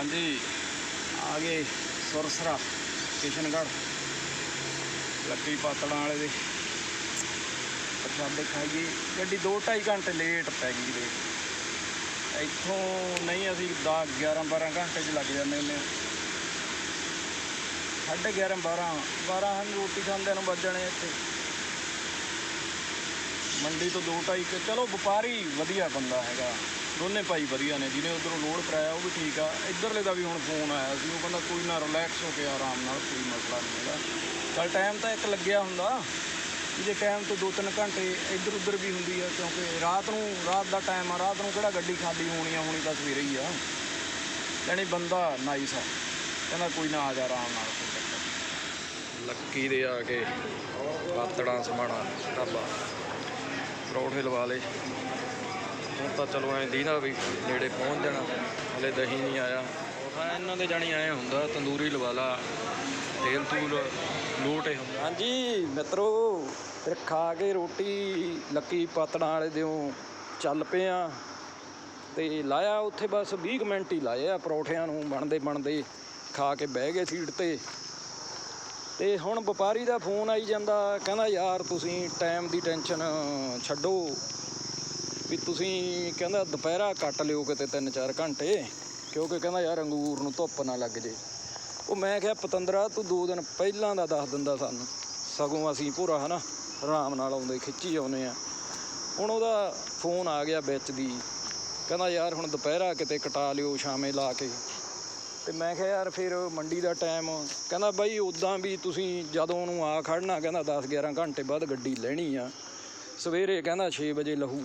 ਹਾਂਜੀ। ਆ ਗਏ ਸੁਰਸਰਾ, ਕਿਸ਼ਨਗੜ੍ਹ। ਲੱਕੀ ਪਾਤੜਾਂ ਵਾਲੇ ਦੇ ਪ੍ਰਸ਼ਾਦੇ ਖਾਈਏ। ਗੱਡੀ 2.5 ਘੰਟੇ ਲੇਟ ਪੈ ਗਈ ਦੇ ਇੱਥੋਂ ਨਹੀਂ ਅਸੀਂ 10 11 12 ਘੰਟੇ 'ਚ ਲੱਗ ਜਾਂਦੇ ਹੁੰਦੇ ਹਾਂ। ਸਾਢੇ 11 12 12 ਹਨ ਰੋਟੀ ਖਾਂਦੇ ਨੂੰ ਵੱਜ ਜਾਣੇ ਇੱਥੇ। ਮੰਡੀ ਤੋਂ 2.5 ਕਿ ਚਲੋ ਵਪਾਰੀ ਵਧੀਆ ਬੰਦਾ ਹੈਗਾ। ਦੋਨੇ ਭਾਈ ਵਧੀਆ ਨੇ, ਜਿਹਨੇ ਉਧਰੋਂ ਲੋਡ ਕਰਾਇਆ, ਉਹ ਵੀ ਠੀਕ ਆ। ਇੱਧਰਲੇ ਦਾ ਵੀ ਹੁਣ ਫੋਨ ਆਇਆ ਸੀ, ਉਹ ਕਹਿੰਦਾ ਕੋਈ ਨਾ ਰਿਲੈਕਸ ਹੋ ਕੇ ਆਰਾਮ ਨਾਲ, ਕੋਈ ਮਸਲਾ ਨਹੀਂ ਹੈਗਾ। ਚਲ ਟਾਈਮ ਤਾਂ ਇੱਕ ਲੱਗਿਆ ਹੁੰਦਾ। ਜੇ ਟਾਈਮ ਤੋਂ 2-3 ਘੰਟੇ ਇੱਧਰ ਉੱਧਰ ਵੀ ਹੁੰਦੀ ਆ, ਕਿਉਂਕਿ ਰਾਤ ਨੂੰ, ਰਾਤ ਦਾ ਟਾਈਮ ਆ, ਰਾਤ ਨੂੰ ਕਿਹੜਾ ਗੱਡੀ ਖਾਲੀ ਹੋਣੀ ਆ, ਹੋਣੀ ਤਾਂ ਸਵੇਰੇ ਹੀ ਆ। ਯਾਨੀ ਬੰਦਾ ਨਾਈਸ ਆ। ਕਹਿੰਦਾ ਕੋਈ ਨਾ ਆ ਜਾ ਆਰਾਮ ਨਾਲ। ਲੱਕੀ ਦੇ ਆ ਕੇ ਪਾਤੜਾਂ ਸਮਾਣਾ, ਢਾਬਾ। ਪਰੌਠੇ ਲਵਾ ਲਏ। ਤਾਂ ਚਲੋ ਐਂ ਦੀਦਾ ਵੀ ਨੇੜੇ ਪਹੁੰਚ ਜਾਣਾ, ਹਲੇ ਦਹੀਂ ਨਹੀਂ ਆਇਆ। ਹਾਂ, ਇਹਨਾਂ ਦੇ ਜਾਣੀ ਐਂ ਹੁੰਦਾ, ਤੰਦੂਰੀ ਲਵਾ ਲਾ, ਤੇਲ ਤੂਲ ਲੋਟੇ ਹੁੰਦਾ। ਹਾਂਜੀ, ਮਿੱਤਰੋ ਫਿਰ ਖਾ ਕੇ ਰੋਟੀ ਲੱਕੀ ਪਾਤੜਾਂ ਵਾਲੇ ਦਿਓ, ਚੱਲ ਪਏ ਆ ਤੇ ਲਾਇਆ ਉੱਥੇ ਬਸ 20 ਕੁ ਮਿੰਟ ਹੀ ਲਾਏ ਆ ਪਰੌਠਿਆਂ ਨੂੰ, ਬਣਦੇ ਬਣਦੇ, ਖਾ ਕੇ ਬਹਿ ਗਏ ਸੀਟ ਤੇ। ਤੇ ਹੁਣ ਵਪਾਰੀ ਦਾ ਫੋਨ ਆਈ ਜਾਂਦਾ, ਕਹਿੰਦਾ, ਯਾਰ, ਤੁਸੀਂ ਟਾਈਮ ਦੀ ਟੈਨਸ਼ਨ ਛੱਡੋ। ਵੀ ਤੁਸੀਂ ਕਹਿੰਦਾ ਦੁਪਹਿਰਾ ਕੱਟ ਲਿਓ ਕਿਤੇ 3-4 ਘੰਟੇ, ਕਿਉਂਕਿ ਕਹਿੰਦਾ ਯਾਰ ਅੰਗੂਰ ਨੂੰ ਧੁੱਪ ਨਾ ਲੱਗ ਜੇ। ਉਹ ਮੈਂ ਕਿਹਾ, ਪਤੰਦਰਾ, ਤੂੰ ਦੋ ਦਿਨ ਪਹਿਲਾਂ ਦਾ ਦੱਸ ਦਿੰਦਾ ਸਾਨੂੰ, ਸਗੋਂ ਅਸੀਂ ਪੂਰਾ ਹਨਾ, ਆਰਾਮ ਨਾਲ ਆਉਂਦੇ ਖਿੱਚੀ ਆਉਨੇ ਆ। ਹੁਣ ਉਹਦਾ ਫੋਨ ਆ ਗਿਆ ਵਿੱਚ ਦੀ, ਕਹਿੰਦਾ ਯਾਰ ਹੁਣ ਦੁਪਹਿਰਾ ਕਿਤੇ ਕਟਾ ਲਿਓ ਸ਼ਾਮੇ ਲਾ ਕੇ। ਤੇ ਮੈਂ ਕਿਹਾ, ਯਾਰ ਫਿਰ ਮੰਡੀ ਦਾ ਟਾਈਮ, ਕਹਿੰਦਾ ਬਾਈ ਉਦਾਂ ਵੀ ਤੁਸੀਂ ਜਦੋਂ ਉਹਨੂੰ ਆ ਖੜਨਾ, ਕਹਿੰਦਾ 10 11 ਘੰਟੇ ਬਾਅਦ ਗੱਡੀ ਲੈਣੀ ਆ। ਸਵੇਰੇ ਕਹਿੰਦਾ 6 ਵਜੇ ਲਹੂ।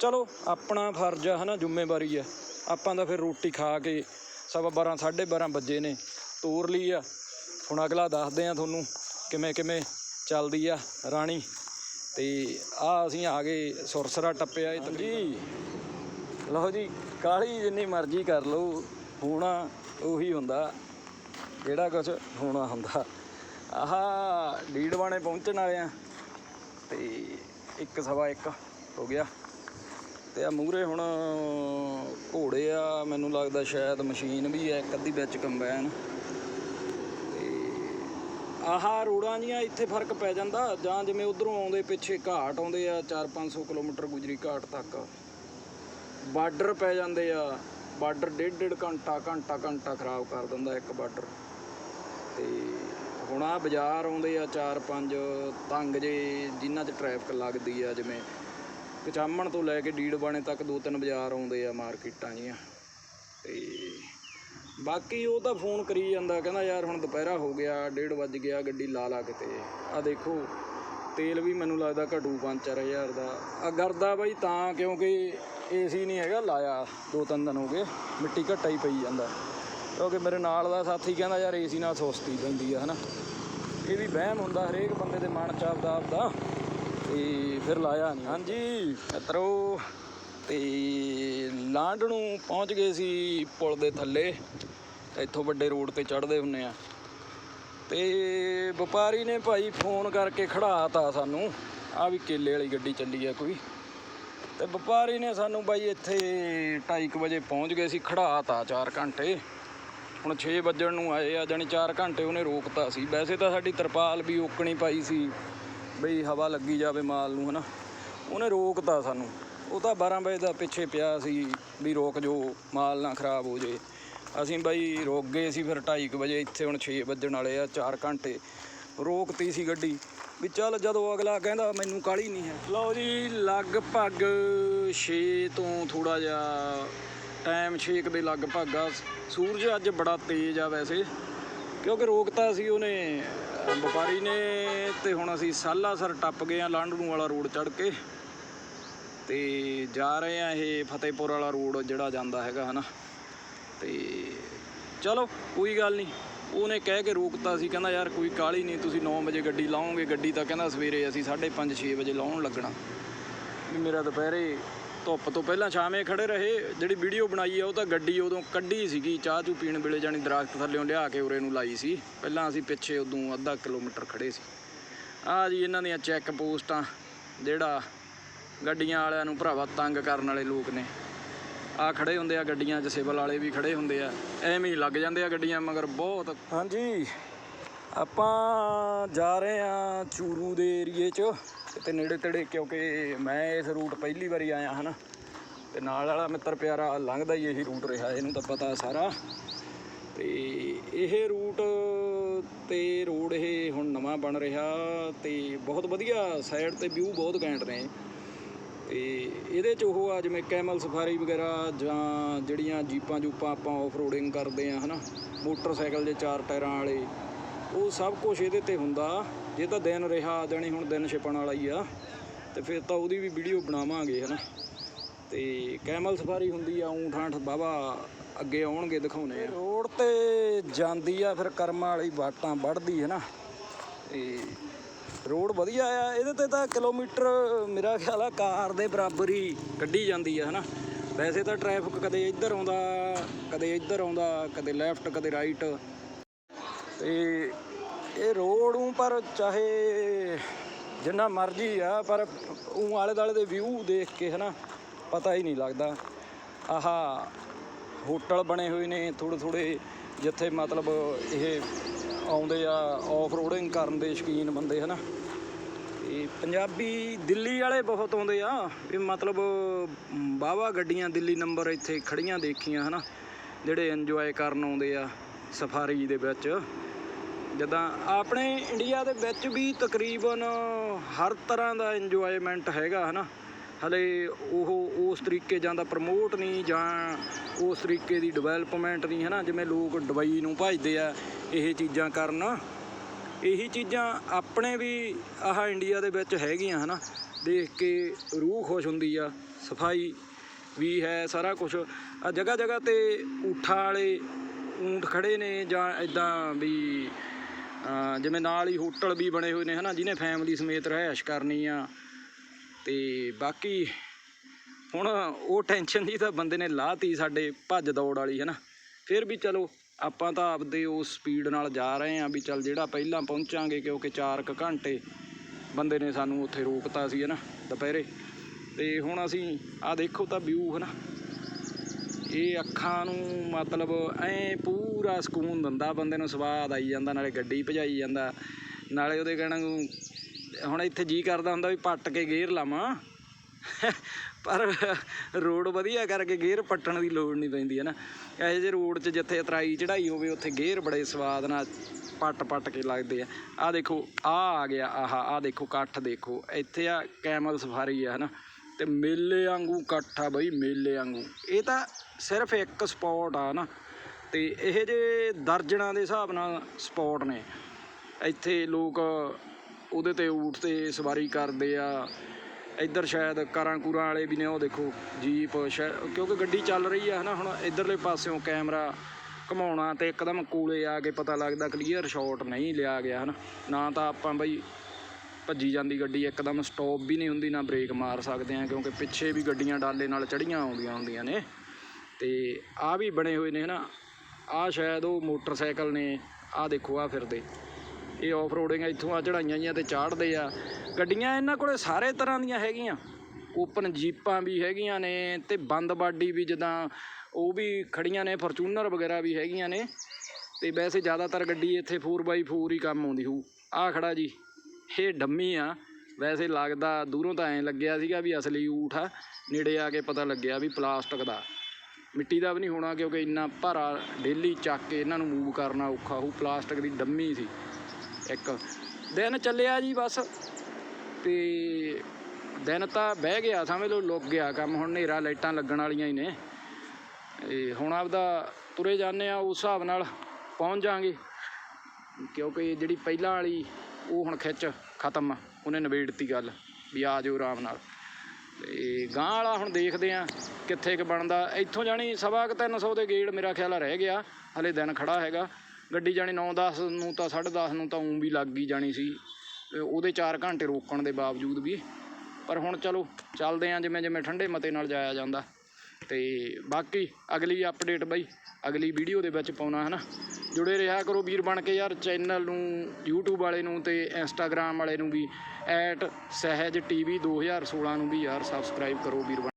ਚਲੋ, ਆਪਣਾ ਫਰਜ਼ ਆ, ਹਨਾ, ਜ਼ਿੰਮੇਵਾਰੀ ਆ। ਆਪਾਂ ਤਾਂ ਫਿਰ ਰੋਟੀ ਖਾ ਕੇ ਸਵਾ 12 12:30 ਵਜੇ ਨੇ। ਤੋਰ ਲਈ ਆ। ਹੁਣ ਅਗਲਾ ਦੱਸਦੇ ਆ ਤੁਹਾਨੂੰ ਕਿਵੇਂ ਕਿਵੇਂ ਚੱਲਦੀ ਆ ਰਾਣੀ। ਤੇ ਆ ਅਸੀਂ ਆ ਗਏ ਸੁਰਸਰਾ ਟੱਪਿਆ ਇਹ ਜੀ ਲਓ ਜੀ ਕਾਲੀ ਜਿੰਨੀ ਮਰਜ਼ੀ ਕਰ ਲਓ, ਹੋਣਾ ਉਹੀ ਹੁੰਦਾ। ਜਿਹੜਾ ਕੁਝ ਹੋਣਾ ਹੁੰਦਾ। ਆਹਾ ਡੀਡਵਾਣੇ ਪਹੁੰਚਣ ਵਾਲੇ ਆ। ਤੇ ਇੱਕ, ਸਵਾ ਇੱਕ ਹੋ ਗਿਆ। ਤੇ ਆ ਮੂਰੇ ਹੁਣ ਘੋੜੇ ਆ, ਮੈਨੂੰ ਲੱਗਦਾ ਸ਼ਾਇਦ ਮਸ਼ੀਨ ਵੀ ਹੈ ਇੱਕ ਅੱਧੀ ਵਿੱਚ ਕੰਬਾਈਨ। ਤੇ ਆਹ ਰੋੜਾਂ ਜੀਆਂ ਇੱਥੇ ਫ਼ਰਕ ਪੈ ਜਾਂਦਾ, ਜਾਂ ਜਿਵੇਂ ਉਧਰੋਂ ਆਉਂਦੇ ਪਿੱਛੇ ਘਾਟ ਆਉਂਦੇ ਆ 4-500 ਕਿਲੋਮੀਟਰ ਗੁਜਰੀ ਘਾਟ ਤੱਕ। ਬਾਰਡਰ ਪੈ ਜਾਂਦੇ ਆ, ਬਾਰਡਰ ਡੇਢ ਡੇਢ ਘੰਟਾ ਘੰਟਾ ਘੰਟਾ ਖਰਾਬ ਕਰ ਦਿੰਦਾ ਇੱਕ ਬਾਰਡਰ। ਤੇ ਹੁਣ ਆ ਬਾਜ਼ਾਰ ਆਉਂਦੇ ਆ 4-5 ਤੰਗ ਜੇ ਜਿਨ੍ਹਾਂ 'ਚ ਟ੍ਰੈਫਿਕ ਲੱਗਦੀ ਆ, ਜਿਵੇਂ ਕਚਾਮਣ ਤੋਂ ਲੈ ਕੇ ਡੀਡਬਾਣੇ ਤੱਕ ਦੋ ਤਿੰਨ ਬਾਜ਼ਾਰ ਆਉਂਦੇ ਆ ਮਾਰਕੀਟਾਂ ਜੀਆਂ। ਤੇ ਬਾਕੀ ਉਹ ਤਾਂ ਫੋਨ ਕਰੀ ਜਾਂਦਾ, ਕਹਿੰਦਾ ਯਾਰ ਹੁਣ ਦੁਪਹਿਰਾ ਹੋ ਗਿਆ, ਡੇਢ ਵੱਜ ਗਿਆ, ਗੱਡੀ ਲਾ ਲਾ ਕਿਤੇ। ਆ ਦੇਖੋ, ਤੇਲ ਵੀ ਮੈਨੂੰ ਲੱਗਦਾ ਘਟੂ 5-4000 ਦਾ। ਆ ਗਰਦਾ ਬਾਈ ਤਾਂ ਕਿਉਂਕਿ ਏਸੀ ਨਹੀਂ ਹੈਗਾ, ਲਾਇਆ ਦੋ ਤਿੰਨ ਦਿਨ ਹੋ ਗਏ, ਮਿੱਟੀ ਘੱਟਾ ਹੀ ਪਈ ਜਾਂਦਾ। ਕਿਉਂਕਿ ਮੇਰੇ ਨਾਲ ਦਾ ਸਾਥੀ ਕਹਿੰਦਾ ਯਾਰ ਏਸੀ ਨਾਲ ਸੁਸਤੀ ਪੈਂਦੀ ਆ, ਹਨਾ। ਇਹ ਵੀ ਵਹਿਮ ਹੁੰਦਾ ਹਰੇਕ ਬੰਦੇ ਦੇ ਮਨ ਚ ਆਪਦਾ ਆਪਦਾ। ਤੇ ਫਿਰ ਲਾਇਆ ਨਹੀਂ। ਹਾਂਜੀ, ਮਿੱਤਰੋ, ਤੇ ਲਾਂਡ ਨੂੰ ਪਹੁੰਚ ਗਏ ਸੀ ਪੁਲ ਦੇ ਥੱਲੇ। ਇੱਥੋਂ ਵੱਡੇ ਰੋਡ ਤੇ ਚੜ੍ਹਦੇ ਹੁੰਨੇ ਆ। ਤੇ ਵਪਾਰੀ ਨੇ ਭਾਈ ਫੋਨ ਕਰਕੇ ਖੜਾਤਾ ਸਾਨੂੰ। ਆ ਵੀ ਕੇਲੇ ਵਾਲੀ ਗੱਡੀ ਚੱਲੀ ਆ ਕੋਈ। ਤੇ ਵਪਾਰੀ ਨੇ ਸਾਨੂੰ ਬਾਈ ਇੱਥੇ 2:30 ਵਜੇ ਪਹੁੰਚ ਗਏ ਸੀ ਖੜਾਤਾ 4 ਘੰਟੇ। ਹੁਣ 6 ਵੱਜਣ ਨੂੰ ਆਏ ਆ, ਜਾਣੀ 4 ਘੰਟੇ ਉਹਨੇ ਰੋਕਤਾ ਸੀ। ਵੈਸੇ ਤਾਂ ਸਾਡੀ ਤਰਪਾਲ ਵੀ ਓਕਣੀ ਪਾਈ ਸੀ। ਬਈ ਹਵਾ ਲੱਗੀ ਜਾਵੇ ਮਾਲ ਨੂੰ, ਹਨਾ। ਉਹਨੇ ਰੋਕਤਾ ਸਾਨੂੰ। ਉਹ ਤਾਂ 12 ਵਜੇ ਦਾ ਪਿੱਛੇ ਪਿਆ ਸੀ ਵੀ ਰੋਕ ਜੋ, ਮਾਲ ਨਾ ਖਰਾਬ ਹੋ ਜੇ। ਅਸੀਂ ਬਾਈ ਰੋਕ ਗਏ ਸੀ ਫਿਰ 2:30 ਵਜੇ, ਇੱਥੇ ਹੁਣ 6 ਵੱਜਣ ਵਾਲੇ ਆ 4 ਘੰਟੇ। ਰੋਕਤੀ ਸੀ ਗੱਡੀ। ਵੀ ਚੱਲ ਜਦੋਂ ਅਗਲਾ ਕਹਿੰਦਾ, ਮੈਨੂੰ ਕਾਲੀ ਨਹੀਂ ਹੈ। ਲਓ ਜੀ, ਲਗਭਗ 6 ਤੋਂ ਥੋੜਾ ਜਿਹਾ ਟਾਈਮ 6 ਦੇ ਲਗਭਗ ਆ। ਸੂਰਜ ਅੱਜ ਬੜਾ ਤੇਜ਼ ਆ ਵੈਸੇ। ਕਿਉਂਕਿ ਰੋਕਤਾ ਸੀ ਉਹਨੇ ਵਪਾਰੀ ਨੇ ਤੇ ਹੁਣ ਅਸੀਂ ਸਾਲਾਸਰ ਟੱਪ ਗਏ ਆ ਲਾਂਡਰੂ ਵਾਲਾ ਰੋਡ ਚੜ ਕੇ। ਤੇ ਜਾ ਰਹੇ ਆ ਇਹ ਫਤਿਹਪੁਰ ਵਾਲਾ ਰੋਡ ਜਿਹੜਾ ਜਾਂਦਾ ਹੈਗਾ, ਹਨਾ। ਤੇ ਚਲੋ, ਕੋਈ ਗੱਲ ਨਹੀਂ। ਉਹਨੇ ਕਹਿ ਕੇ ਰੋਕਤਾ ਸੀ, ਕਹਿੰਦਾ ਯਾਰ ਕੋਈ ਕਾਲੀ ਨਹੀਂ, ਤੁਸੀਂ 9 ਵਜੇ ਗੱਡੀ ਲਾਓਗੇ। ਗੱਡੀ ਤਾਂ ਕਹਿੰਦਾ ਸਵੇਰੇ ਅਸੀਂ 5:30 6 ਵਜੇ ਲਾਉਣ ਲੱਗਣਾ। ਵੀ ਮੇਰਾ ਦੁਪਹਿਰੇ ਧੁੱਪ ਤੋਂ ਪਹਿਲਾਂ ਸ਼ਾਮੇ ਖੜੇ ਰਹੇ, ਜਿਹੜੀ ਵੀਡੀਓ ਬਣਾਈ ਆ, ਉਹ ਤਾਂ ਗੱਡੀ ਉਦੋਂ ਕੱਢੀ ਸੀਗੀ, ਚਾਹ ਚੂ ਪੀਣ ਵੇਲੇ ਜਾਨੀ ਦਰਖਤ ਥੱਲੇੋਂ ਲਿਆ ਕੇ ਉਰੇ ਨੂੰ ਲਾਈ ਸੀ। ਪਹਿਲਾਂ ਅਸੀਂ ਪਿੱਛੇ ਉਦੋਂ ਅੱਧਾ ਕਿਲੋਮੀਟਰ ਖੜੇ ਸੀ। ਆ ਜੀ ਇਹਨਾਂ ਦੀਆਂ ਚੈੱਕ ਪੋਸਟਾਂ, ਜਿਹੜਾ ਗੱਡੀਆਂ ਵਾਲਿਆਂ ਨੂੰ ਭਰਾਵਾ ਤੰਗ ਕਰਨ ਵਾਲੇ ਲੋਕ ਨੇ। ਆ ਖੜੇ ਹੁੰਦੇ ਆ ਗੱਡੀਆਂ 'ਚ, ਸਿਵਲ ਵਾਲੇ ਵੀ ਖੜੇ ਹੁੰਦੇ ਆ। ਐਵੇਂ ਹੀ ਲੱਗ ਜਾਂਦੇ ਆ ਗੱਡੀਆਂ, ਮਗਰ ਬਹੁਤ ਹਾਂਜੀ। ਆਪਾਂ ਜਾ ਰਹੇ ਆ ਚੂਰੂ ਦੇ ਏਰੀਏ 'ਚ ਤੇ ਨੇੜੇ ਤੇੜੇ, ਕਿਉਂਕਿ ਮੈਂ ਇਸ ਰੂਟ ਪਹਿਲੀ ਵਾਰੀ ਆਇਆ ਹਨਾ। ਤੇ ਨਾਲ ਵਾਲਾ ਮਿੱਤਰ ਪਿਆਰਾ ਲੰਘਦਾ ਹੀ ਇਹੀ ਰੂਟ ਰਿਹਾ, ਇਹਨੂੰ ਤਾਂ ਪਤਾ ਸਾਰਾ। ਤੇ ਇਹ ਰੂਟ ਤੇ ਰੋਡ ਇਹ ਹੁਣ ਨਵਾਂ ਬਣ ਰਿਹਾ ਤੇ ਬਹੁਤ ਵਧੀਆ ਸਾਈਡ ਤੇ ਵਿਊ ਬਹੁਤ ਘੈਂਟ ਨੇ। ਤੇ ਇਹਦੇ ਚ ਉਹ ਆ, ਜਿਵੇਂ ਕੈਮਲ ਸਫਾਰੀ ਵਗੈਰਾ ਜਾਂ ਜਿਹੜੀਆਂ ਜੀਪਾਂ ਜੂਪਾਂ ਆਪਾਂ ਆਫ ਰੋਡਿੰਗ ਕਰਦੇ ਆ ਹਨਾ। ਮੋਟਰਸਾਈਕਲ ਦੇ ਚਾਰ ਟਾਇਰਾਂ ਵਾਲੇ। ਉਹ ਸਭ ਕੁਝ ਇਹਦੇ ਤੇ ਹੁੰਦਾ। ਜੇ ਤਾਂ ਦਿਨ ਰਿਹਾ ਜਾਣੀ ਹੁਣ ਦਿਨ ਛਿਪਣ ਵਾਲਾ ਹੀ ਆ। ਤੇ ਫਿਰ ਤਾਂ ਉਹਦੀ ਵੀ ਵੀਡੀਓ ਬਣਾਵਾਂਗੇ, ਹਨਾ। ਤੇ ਕੈਮਲ ਸਫਾਰੀ ਹੁੰਦੀ ਆ ਊਂਠ ਆਂਠ ਬਾਬਾ ਅੱਗੇ ਆਉਣਗੇ, ਦਿਖਾਉਣੇ ਆ। ਰੋਡ ਤੇ ਜਾਂਦੀ ਆ, ਫਿਰ ਕਰਮਾਂ ਵਾਲੀ ਬਾਟਾਂ ਵੱਢਦੀ ਹੈ ਨਾ ਤੇ ਰੋਡ ਵਧੀਆ ਆ, ਇਹਦੇ ਤੇ ਤਾਂ ਕਿਲੋਮੀਟਰ ਮੇਰਾ ਖਿਆਲ ਆ, ਕਾਰ ਦੇ ਬਰਾਬਰ ਹੀ ਕੱਢੀ ਜਾਂਦੀ ਆ, ਹਨਾ। ਵੈਸੇ ਤਾਂ ਟ੍ਰੈਫਿਕ ਕਦੇ ਇੱਧਰ ਆਉਂਦਾ, ਕਦੇ ਇੱਧਰ ਆਉਂਦਾ, ਕਦੇ ਲੈਫਟ ਕਦੇ ਰਾਈਟ ਤੇ ਇਹ ਰੋਡ ਨੂੰ ਪਰ ਚਾਹੇ ਜਿੰਨਾ ਮਰਜ਼ੀ ਆ, ਪਰ ਉਹ ਆਲੇ ਦਾਲੇ ਦੇ ਵਿਊ ਦੇਖ ਕੇ ਹਨਾ, ਪਤਾ ਹੀ ਨਹੀਂ ਲੱਗਦਾ। ਆਹਾ, ਹੋਟਲ ਬਣੇ ਹੋਏ ਨੇ ਥੋੜੇ ਥੋੜੇ ਜਿੱਥੇ ਮਤਲਬ ਇਹ ਆਉਂਦੇ ਆ ਆਫ ਰੋਡਿੰਗ ਕਰਨ ਦੇ ਸ਼ੌਕੀਨ ਬੰਦੇ ਹਨਾ। ਤੇ ਪੰਜਾਬੀ ਦਿੱਲੀ ਵਾਲੇ ਬਹੁਤ ਆਉਂਦੇ ਆ, ਵੀ ਮਤਲਬ ਬਾਵਾ ਗੱਡੀਆਂ ਦਿੱਲੀ ਨੰਬਰ ਇੱਥੇ ਖੜੀਆਂ ਦੇਖੀਆਂ ਹਨਾ, ਜਿਹੜੇ ਇੰਜੋਏ ਕਰਨ ਆਉਂਦੇ ਆ ਸਫਾਰੀ ਦੇ ਵਿੱਚ। ਜਿੱਦਾਂ ਆਪਣੇ ਇੰਡੀਆ ਦੇ ਵਿੱਚ ਵੀ ਤਕਰੀਬਨ ਹਰ ਤਰ੍ਹਾਂ ਦਾ ਇੰਜੋਇਮੈਂਟ ਹੈਗਾ, ਹਨਾ? ਹਲੇ ਉਹ, ਉਸ ਤਰੀਕੇ ਜਾਂ ਦਾ ਪ੍ਰਮੋਟ ਨਹੀਂ ਜਾਂ ਉਸ ਤਰੀਕੇ ਦੀ ਡਿਵੈਲਪਮੈਂਟ ਨਹੀਂ, ਹਨਾ? ਜਿਵੇਂ ਲੋਕ ਦੁਬਈ ਨੂੰ ਭਜਦੇ ਆ, ਇਹ ਚੀਜ਼ਾਂ ਕਰਨ। ਇਹੀ ਚੀਜ਼ਾਂ ਆਪਣੇ ਵੀ ਆਹ ਇੰਡੀਆ ਦੇ ਵਿੱਚ ਹੈਗੀਆਂ, ਹਨਾ? ਦੇਖ ਕੇ ਰੂਹ ਖੁਸ਼ ਹੁੰਦੀ ਆ, ਸਫ਼ਾਈ ਵੀ ਹੈ, ਸਾਰਾ ਕੁਝ ਆ ਜਗ੍ਹਾ ਜਗ੍ਹਾ ਤੇ ਊਠਾਂ ਵਾਲੇ ਊਂਠ ਖੜੇ ਨੇ ਜਾਂ ਇਦਾਂ ਵੀ ਜਿਵੇਂ ਨਾਲ ਹੀ ਹੋਟਲ ਵੀ ਬਣੇ ਹੋਏ ਨੇ ਹਨਾ, ਜਿਹਨੇ ਫੈਮਿਲੀ ਸਮੇਤ ਰਹਿائش ਕਰਨੀ ਆ। ਤੇ ਬਾਕੀ ਹੁਣ ਉਹ ਟੈਨਸ਼ਨ ਦੀ ਤਾਂ ਬੰਦੇ ਨੇ ਲਾਤੀ ਸਾਡੇ ਭੱਜ ਦੌੜ ਵਾਲੀ, ਹਨਾ। ਫਿਰ ਵੀ ਚਲੋ, ਆਪਾਂ ਤਾਂ ਆਪਦੇ ਉਸ ਸਪੀਡ ਨਾਲ ਜਾ ਰਹੇ ਆ ਵੀ ਚਲ ਜਿਹੜਾ ਪਹਿਲਾਂ ਪਹੁੰਚਾਂਗੇ, ਕਿਉਂਕਿ 4 ਘੰਟੇ ਬੰਦੇ ਨੇ ਸਾਨੂੰ ਉੱਥੇ ਰੋਕਤਾ ਸੀ, ਹਨਾ, ਦੁਪਹਿਰੇ। ਤੇ ਹੁਣ ਅਸੀਂ ਆ ਦੇਖੋ ਤਾਂ ਵਿਊ, ਹਨਾ। ਇਹ ਅੱਖਾਂ ਨੂੰ ਮਤਲਬ ਐ ਪੂਰਾ ਸਕੂਨ ਦਿੰਦਾ, ਬੰਦੇ ਨੂੰ ਸਵਾਦ ਆਈ ਜਾਂਦਾ, ਨਾਲੇ ਗੱਡੀ ਭਜਾਈ ਜਾਂਦਾ। ਨਾਲੇ ਉਹਦੇ ਕਹਿਣਾ ਹੁਣ ਇੱਥੇ ਜੀ ਕਰਦਾ ਹੁੰਦਾ ਵੀ ਪੱਟ ਕੇ ਗੇਅਰ ਲਾਵਾਂ। ਪਰ ਰੋਡ ਵਧੀਆ ਕਰਕੇ ਗੇਅਰ ਪੱਟਣ ਦੀ ਲੋੜ ਨਹੀਂ ਪੈਂਦੀ ਹੈ ਨਾ ਇਹੋ ਜਿਹੇ ਰੋਡ 'ਚ ਜਿੱਥੇ ਉਤਰਾਈ ਚੜਾਈ ਹੋਵੇ, ਉੱਥੇ ਗੇਅਰ ਬੜੇ ਸਵਾਦ ਨਾਲ ਪੱਟ ਪੱਟ ਕੇ ਲੱਗਦੇ ਆ। ਆ ਦੇਖੋ ਆ ਆ ਗਿਆ, ਆਹ ਆ ਦੇਖੋ, ਕੱਠ ਦੇਖੋ। ਇੱਥੇ ਆ ਕੈਮਲ ਸਫਾਰੀ ਆ, ਹਨਾ। ਤੇ ਮੇਲੇ ਵਾਂਗੂ ਇਕੱਠ ਆ ਬਈ, ਮੇਲੇ ਵਾਂਗੂ। ਇਹ ਤਾਂ ਸਿਰਫ ਇੱਕ ਸਪੌਟ ਆ ਨਾ, ਤੇ ਇਹ ਜੇ ਦਰਜਣਾ ਦੇ ਹਿਸਾਬ ਨਾਲ ਸਪੌਟ ਨੇ। ਇੱਥੇ ਲੋਕ ਉਹਦੇ ਤੇ ਊਠ ਤੇ ਸਵਾਰੀ ਕਰਦੇ ਆ। ਇੱਧਰ ਸ਼ਾਇਦ ਕਾਰਾਂ ਕੂਰਾਂ ਵਾਲੇ ਵੀ ਨੇ, ਉਹ ਦੇਖੋ, ਜੀਪ ਸ਼ਾਇਦ ਕਿਉਂਕਿ ਗੱਡੀ ਚੱਲ ਰਹੀ ਆ, ਹਨਾ, ਹੁਣ ਇੱਧਰਲੇ ਪਾਸਿਓਂ ਕੈਮਰਾ ਘਮਾਉਣਾ ਤੇ ਇੱਕਦਮ ਕੋਲੇ ਆ ਕੇ ਪਤਾ ਲੱਗਦਾ ਕਲੀਅਰ ਸ਼ਾਟ ਨਹੀਂ ਲਿਆ ਗਿਆ, ਹਨਾ। ਨਾ ਤਾਂ ਆਪਾਂ ਬਈ ਭੱਜੀ ਜਾਂਦੀ ਗੱਡੀ, ਇੱਕਦਮ ਸਟਾਪ ਵੀ ਨਹੀਂ ਹੁੰਦੀ, ਨਾ ਬ੍ਰੇਕ ਮਾਰ ਸਕਦੇ ਆ ਕਿਉਂਕਿ ਪਿੱਛੇ ਵੀ ਗੱਡੀਆਂ ਡਾਲੇ ਨਾਲ ਚੜੀਆਂ ਆਉਂਦੀਆਂ ਹੁੰਦੀਆਂ ਨੇ। ਤੇ ਆ ਵੀ ਬਣੇ ਹੋਏ ਨੇ ਹਨਾ। ਆ ਸ਼ਾਇਦ ਉਹ ਮੋਟਰਸਾਈਕਲ ਨੇ ਆ ਦੇਖੋ ਆ ਫਿਰਦੇ। ਇਹ ਆਫ ਰੋਡਿੰਗ ਇੱਥੋਂ ਆ ਚੜਾਈਆਂ ਜੀਆਂ ਤੇ ਚਾੜਦੇ ਆ। ਗੱਡੀਆਂ ਇਹਨਾਂ ਕੋਲੇ ਸਾਰੇ ਤਰ੍ਹਾਂ ਦੀਆਂ ਹੈਗੀਆਂ। ਓਪਨ ਜੀਪਾਂ ਵੀ ਹੈਗੀਆਂ ਨੇ ਤੇ ਬੰਦ ਬਾਡੀ ਵੀ ਜਿੱਦਾਂ ਉਹ ਵੀ ਖੜੀਆਂ ਨੇ ਫੋਰਚੂਨਰ ਵਗੈਰਾ ਵੀ ਹੈਗੀਆਂ ਨੇ। ਤੇ ਵੈਸੇ ਜ਼ਿਆਦਾਤਰ ਗੱਡੀ ਇੱਥੇ 4x4 ਹੀ ਕੰਮ ਆਉਂਦੀ ਹੋਊ। ਆ ਖੜਾ ਜੀ। ਇਹ ਡੰਮੀ ਆ। ਵੈਸੇ ਲੱਗਦਾ ਦੂਰੋਂ ਤਾਂ ਐਂ ਲੱਗਿਆ ਸੀਗਾ ਵੀ ਅਸਲੀ ਊਠ ਆ। ਨੇੜੇ ਆ ਕੇ ਪਤਾ ਲੱਗਿਆ ਵੀ ਪਲਾਸਟਿਕ ਦਾ। ਮਿੱਟੀ ਦਾ ਵੀ ਨਹੀਂ ਹੋਣਾ ਕਿਉਂਕਿ ਇੰਨਾ ਭਾਰਾ ਡੇਲੀ ਚੱਕ ਕੇ ਇਹਨਾਂ ਨੂੰ ਮੂਵ ਕਰਨਾ ਔਖਾ ਉਹ ਪਲਾਸਟਿਕ ਦੀ ਡੰਮੀ ਸੀ ਇੱਕ। ਦਿਨ ਚੱਲਿਆ ਜੀ ਬਸ। ਤੇ ਦਿਨ ਤਾਂ ਬਹਿ ਗਿਆ, ਸਮਝ ਲਓ ਲੁੱਕ ਗਿਆ ਕੰਮ। ਹੁਣ ਹਨੇਰਾ ਲਾਈਟਾਂ ਲੱਗਣ ਵਾਲੀਆਂ ਹੀ ਨੇ। ਇਹ ਹੁਣ ਆਪਦਾ ਤੁਰੇ ਜਾਂਦੇ ਆ, ਉਸ ਹਿਸਾਬ ਨਾਲ ਪਹੁੰਚ ਜਾਾਂਗੇ। ਕਿਉਂਕਿ ਜਿਹੜੀ ਪਹਿਲਾਂ ਵਾਲੀ ਉਹ ਹੁਣ ਖਿੱਚ ਖਤਮ, ਉਹਨੇ ਨਿਬੇੜਤੀ ਗੱਲ ਵੀ ਆ ਜਾਓ ਆਰਾਮ ਨਾਲ। ਤੇ ਗਾਂ ਵਾਲਾ ਹੁਣ ਦੇਖਦੇ ਆ ਕਿੱਥੇ ਕੁ ਬਣਦਾ। ਇੱਥੋਂ ਜਾਣੀ ਸਵਾ ਕੁ ਤਿੰਨ ਸੌ ਦੇ ਗੇੜ ਮੇਰਾ ਖਿਆਲ ਰਹਿ ਗਿਆ, ਹਲੇ ਦਿਨ ਖੜਾ ਹੈਗਾ। ਗੱਡੀ ਜਾਣੀ 9-10 ਨੂੰ ਤਾਂ 10:30 ਨੂੰ ਤਾਂ ਉਂ ਵੀ ਲੱਗ ਹੀ ਜਾਣੀ ਸੀ। ਉਹਦੇ 4 ਘੰਟੇ ਰੋਕਣ ਦੇ ਬਾਵਜੂਦ ਵੀ। ਪਰ ਹੁਣ ਚਲੋ, ਚੱਲਦੇ ਆ ਜਿਵੇਂ ਜਿਵੇਂ ਠੰਡੇ ਮਤੇ ਨਾਲ ਜਾਇਆ ਜਾਂਦਾ। ਤੇ ਬਾਕੀ ਅਗਲੀ ਅਪਡੇਟ ਬਈ, ਅਗਲੀ ਵੀਡੀਓ ਦੇ ਵਿੱਚ ਪਾਉਣਾ, ਹਨਾ? ਜੁੜੇ ਰਿਹਾ ਕਰੋ ਵੀਰ ਬਣ ਕੇ ਯਾਰ ਚੈਨਲ ਨੂੰ, YouTube ਵਾਲੇ ਨੂੰ ਤੇ Instagram ਵਾਲੇ ਨੂੰ ਵੀ ਸਹਿਜ ਟੀਵੀ 2016 ਨੂੰ ਵੀ ਯਾਰ ਸਬਸਕ੍ਰਾਈਬ ਕਰੋ ਵੀਰ ਬਣ